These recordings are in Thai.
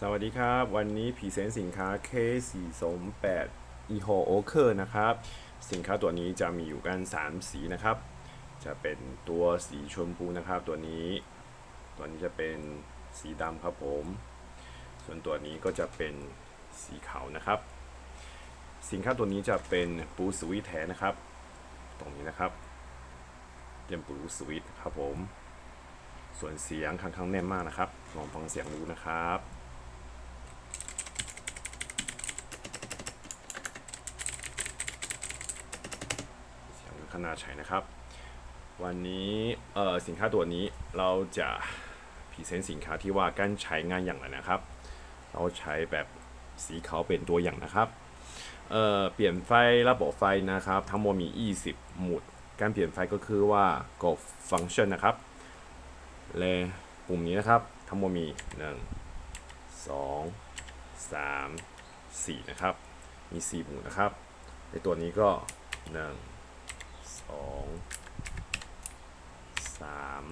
สวัสดีครับ วันนี้พรีเซนต์สินค้า K428 eHo o k e r นะครับ สินค้าตัวนี้จะมีอยู่กัน 3 สีนะครับ จะเป็นตัวสีชมพูนะครับ ตัวนี้ ตัวนี้จะเป็นสีดำครับผม ส่วนตัวนี้ก็จะเป็นสีขาวนะครับ สินค้าตัวนี้จะเป็นปูสวิตแท้นะครับ ตรงนี้นะครับเป็นปูสวิตครับผม ส่วนเสียงค่อนข้างแน่นมากนะครับ ลองฟังเสียงดูนะครับ เสียงข นาดใช้นะครับ วันนี้เอ่อสินค้าตัวนี้เราจะพรีเซนต์สินค้าที่ว่าการใช้งานอย่างไรนะครับ เราใช้แบบสีขาวเป็นตัวอย่างนะครับเอ่อเปลี่ยนไฟระบบไฟนะครับ ทั้งหมดมี 20 หมุด การเปลี่ยนไฟก็คือว่ากดฟังก์ชันนะครับและปุ่มนี้นะครับ ทั้งหมดมี 1 2 3 4 นะครับ มี 4 หมุดนะครับ ในตัวนี้ก็ 1 สองสาม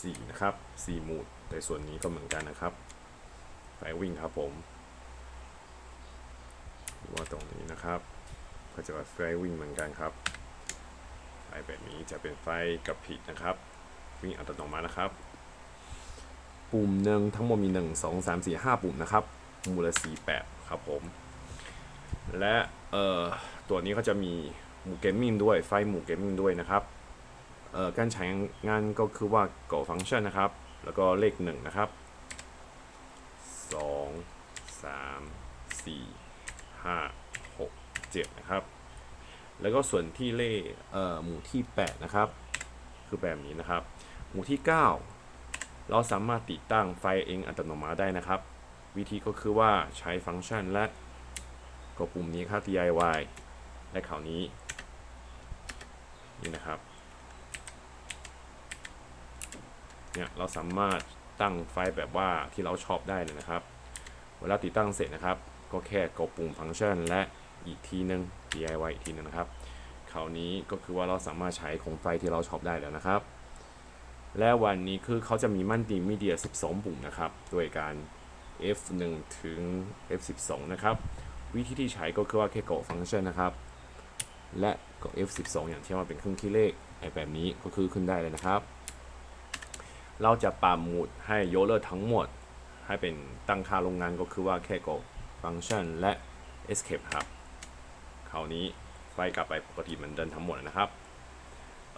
สี่นะครับสี่หมุดแต่ส่วนนี้ก็เหมือนกันนะครับไฟวิ่งครับผมว่าตรงนี้นะครับ ก็จะเป็นไฟวิ่งเหมือนกันครับไฟแบบนี้จะเป็นไฟกระพริบนะครับ วิ่งอัตโนมัตินะครับ ปุ่มหนึ่งทั้งหมดมี 1 2 3 4 5 ปุ่มนะครับ มูลสีแปดครับผม และเอ่อตัวนี้ก็จะมีหมู่เกมมิ่งด้วยไฟหมู่เกมมิ่งด้วยนะครับเอ่อการใช้งานก็คือว่า go function นะครับ แล้วก็เลขหนึ่งนะครับสองสามสี่ห้าหกเจ็ดนะครับ แล้วก็ส่วนที่เลขเอ่อหมู่ที่8นะครับ คือแบบนี้นะครับ หมู่ที่ 9 เราสามารถติดตั้งไฟเองอัตโนมัติได้นะครับ วิธีก็คือว่าใช้ฟังก์ชันและ ดปุ่มนี้ครับ DIY และข่าวนี้นี่นะครับเนี่ยเราสามารถตั้งไฟล์แบบว่าที่เราชอบได้เลยนะครับ เวลาติดตั้งเสร็จนะครับ ก็แค่กดปุ่มฟังก์ชัน และอีกทีนึง DIY อีกทีนึงนะครับคราวนี้ก็คือว่าเราสามารถใช้โคมไฟที่เราชอบได้แล้วนะครับ และวันนี้คือเขาจะมีมัลติมีเดีย 12 ปุ่มนะครับโดยการ F1 ถึง F12 นะครับ วิธีที่ใช้ก็คือว่าแค่กดฟังก์ชันนะครับ และกด F12 อย่างที่ว่าเป็นเครื่องคิดเลขไอแบบนี้ก็คือขึ้นได้เลยนะครับ เราจะปรับหมดให้โยเลอร์ทั้งหมด ให้เป็นตั้งค่าโรงงานก็คือว่าแค่กดฟังก์ชันและ escape ครับคราวนี้ไฟกลับไปปกติเหมือนเดิมทั้งหมดนะครับ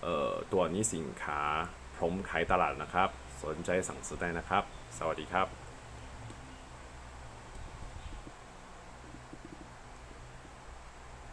เอ่อตัวนี้สินค้าพร้อมขายตลาดนะครับ สนใจสั่งซื้อได้นะครับ สวัสดีครับ